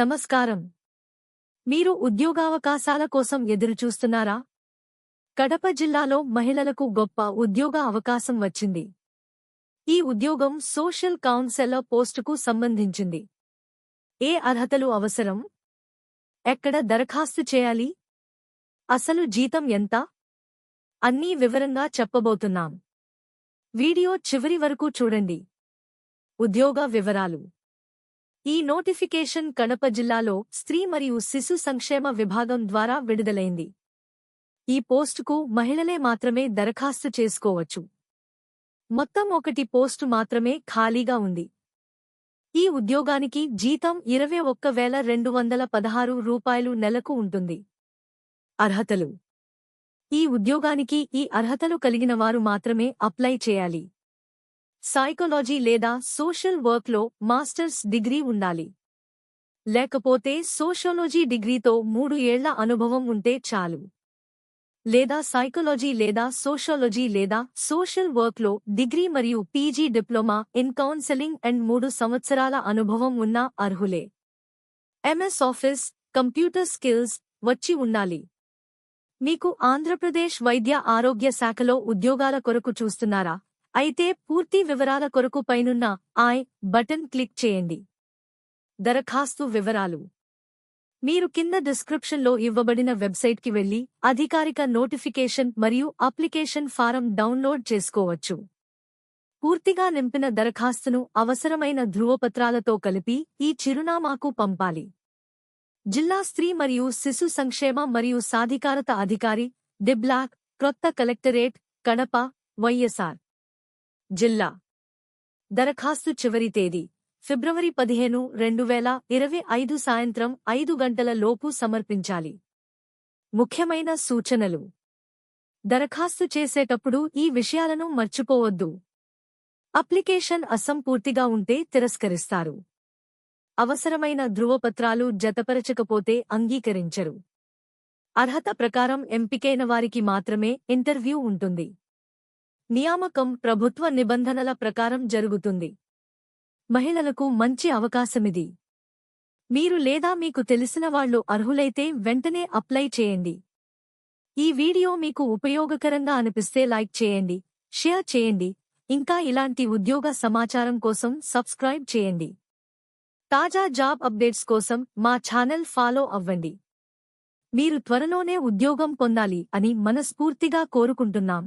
నమస్కారం. మీరు ఉద్యోగావకాశాల కోసం ఎదురుచూస్తున్నారా? కడప జిల్లాలో మహిళలకు గొప్ప ఉద్యోగ అవకాశం వచ్చింది. ఈ ఉద్యోగం సోషల్ కౌన్సెలర్ పోస్టుకు సంబంధించింది. ఏ అర్హతలు అవసరం? ఎక్కడ దరఖాస్తు చేయాలి? అసలు జీతం ఎంత? అన్నీ వివరంగా చెప్పబోతున్నాం. వీడియో చివరి వరకు చూడండి. ఉద్యోగ వివరాలు. ఈ నోటిఫికేషన్ కడప జిల్లాలో స్త్రీ మరియు శిశు సంక్షేమ విభాగం ద్వారా విడుదలైంది. ఈ పోస్టుకు మహిళలే మాత్రమే దరఖాస్తు చేసుకోవచ్చు. మొత్తం ఒకటి పోస్టు మాత్రమే ఖాళీగా ఉంది. ఈ ఉద్యోగానికి జీతం ఇరవై ఒక్క వేల రెండు వందల పదహారు రూపాయలు నెలకు ఉంటుంది. అర్హతలు. ఈ ఉద్యోగానికి ఈ అర్హతలు కలిగిన వారు మాత్రమే అప్లై చేయాలి. సైకాలజీ లేదా సోషల్ వర్క్లో మాస్టర్స్ డిగ్రీ ఉండాలి. లేకపోతే సోషాలజీ డిగ్రీతో మూడు ఏళ్ళ అనుభవం ఉంటే చాలు. లేదా సైకాలజీ లేదా సోషాలజీ లేదా సోషల్ వర్క్లో డిగ్రీ మరియు PG diploma in counselling and మూడు సంవత్సరాల అనుభవం ఉన్న అర్హులే. ఎంఎస్ ఆఫీస్ కంప్యూటర్ స్కిల్స్ వచ్చి ఉండాలి. మీకు ఆంధ్రప్రదేశ్ వైద్య ఆరోగ్య శాఖలో ఉద్యోగాల కొరకు చూస్తున్నారా? అయితే పూర్తి వివరాల కొరకు పైనున్న ఐ బటన్ క్లిక్ చేయండి. దరఖాస్తు వివరాలు. మీరు కింద డిస్క్రిప్షన్లో ఇవ్వబడిన వెబ్సైట్కి వెళ్ళి అధికారిక నోటిఫికేషన్ మరియు అప్లికేషన్ ఫారం డౌన్లోడ్ చేసుకోవచ్చు. పూర్తిగా నింపిన దరఖాస్తును అవసరమైన ధృవపత్రాలతో కలిపి ఈ చిరునామాకు పంపాలి. జిల్లా స్త్రీ మరియు శిశు సంక్షేమ మరియు సాధికారత అధికారి డిబ్లాక్ క్రొత్త కలెక్టరేట్ కడప వైఎస్ఆర్. జిల్లా. దరఖాస్తు చివరి తేదీ ఫిబ్రవరి పదిహేను రెండు వేల ఇరవై ఐదు సాయంత్రం ఐదు గంటల లోపు సమర్పించాలి. ముఖ్యమైన సూచనలు. దరఖాస్తు చేసేటప్పుడు ఈ విషయాలను మర్చిపోవద్దు. అప్లికేషన్ అసంపూర్తిగా ఉంటే తిరస్కరిస్తారు. అవసరమైన ధృవపత్రాలు జతపరచకపోతే అంగీకరించరు. అర్హత ప్రకారం ఎంపికైన వారికి మాత్రమే ఇంటర్వ్యూ ఉంటుంది. నియామకం ప్రభుత్వ నిబంధనల ప్రకారం జరుగుతుంది. మహిళలకు మంచి అవకాశమిది. మీరు లేదా మీకు తెలిసిన వాళ్ళు అర్హులైతే వెంటనే అప్లై చేయండి. ఈ వీడియో మీకు ఉపయోగకరంగా అనిపిస్తే లైక్ చేయండి షేర్ చేయండి. ఇంకా ఇలాంటి ఉద్యోగ సమాచారం కోసం సబ్స్క్రైబ్ చేయండి. తాజా జాబ్ అప్డేట్స్ కోసం మా ఛానల్ ఫాలో అవ్వండి. మీరు త్వరలోనే ఉద్యోగం పొందాలి అని మనస్ఫూర్తిగా కోరుకుంటున్నాం.